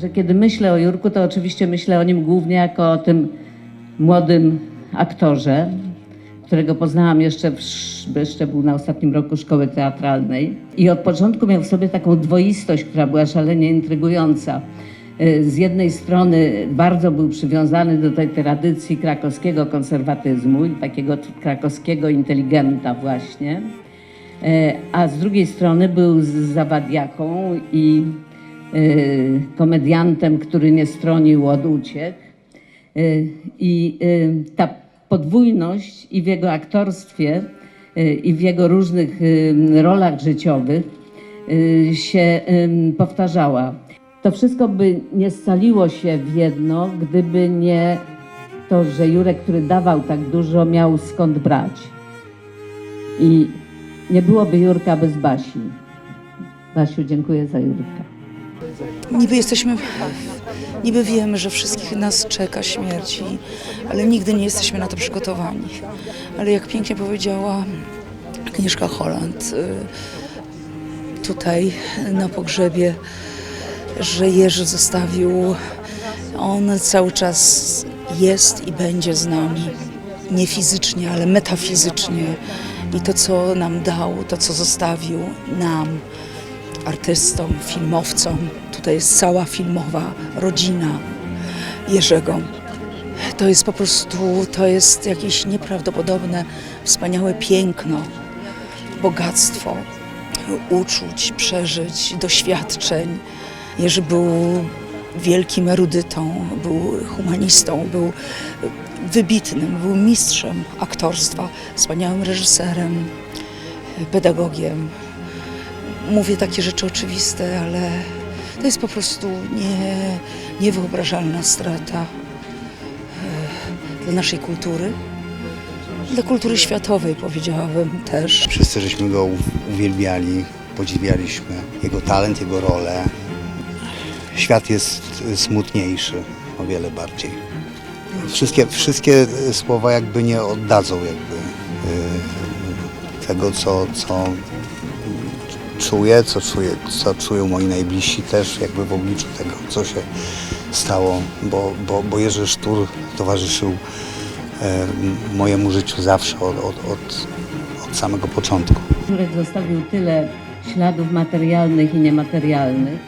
że kiedy myślę o Jurku, to oczywiście myślę o nim głównie jako o tym młodym aktorze, którego poznałam jeszcze, w, sz- jeszcze był na ostatnim roku szkoły teatralnej. I od początku miał w sobie taką dwoistość, która była szalenie intrygująca. Y, Z jednej strony bardzo był przywiązany do tej tradycji krakowskiego konserwatyzmu i takiego krakowskiego inteligenta właśnie. E, a z drugiej strony był zawadiaką i komediantem, który nie stronił od uciek. E, I e, ta podwójność i w jego aktorstwie, i w jego różnych rolach życiowych się powtarzała. To wszystko by nie scaliło się w jedno, gdyby nie to, że Jurek, który dawał tak dużo, miał skąd brać. I nie byłoby Jurka bez Basi. Basiu, dziękuję za Jurka. Niby jesteśmy, niby wiemy, że wszystkich nas czeka śmierć, ale nigdy nie jesteśmy na to przygotowani. Ale jak pięknie powiedziała Agnieszka Holland y, tutaj na pogrzebie, że Jerzy zostawił, on cały czas jest i będzie z nami. Nie fizycznie, ale metafizycznie. I to, co nam dał, to, co zostawił nam, artystom, filmowcom. Tutaj jest cała filmowa rodzina Jerzego. To jest po prostu, to jest jakieś nieprawdopodobne, wspaniałe piękno, bogactwo uczuć, przeżyć, doświadczeń. Jerzy był wielkim erudytą, był humanistą, był wybitnym, był mistrzem aktorstwa, wspaniałym reżyserem, pedagogiem, mówię takie rzeczy oczywiste, ale to jest po prostu nie, niewyobrażalna strata e, dla naszej kultury, dla kultury światowej powiedziałabym też. Wszyscy żeśmy go uwielbiali, podziwialiśmy jego talent, jego rolę. Świat jest smutniejszy o wiele bardziej. Wszystkie, wszystkie słowa jakby nie oddadzą jakby y, tego, co, co czuję, co, czuję, co czują moi najbliżsi też jakby w obliczu tego, co się stało, bo, bo, bo Jerzy Sztur towarzyszył e, mojemu życiu zawsze od, od, od, od samego początku. Jurek zostawił tyle śladów materialnych i niematerialnych,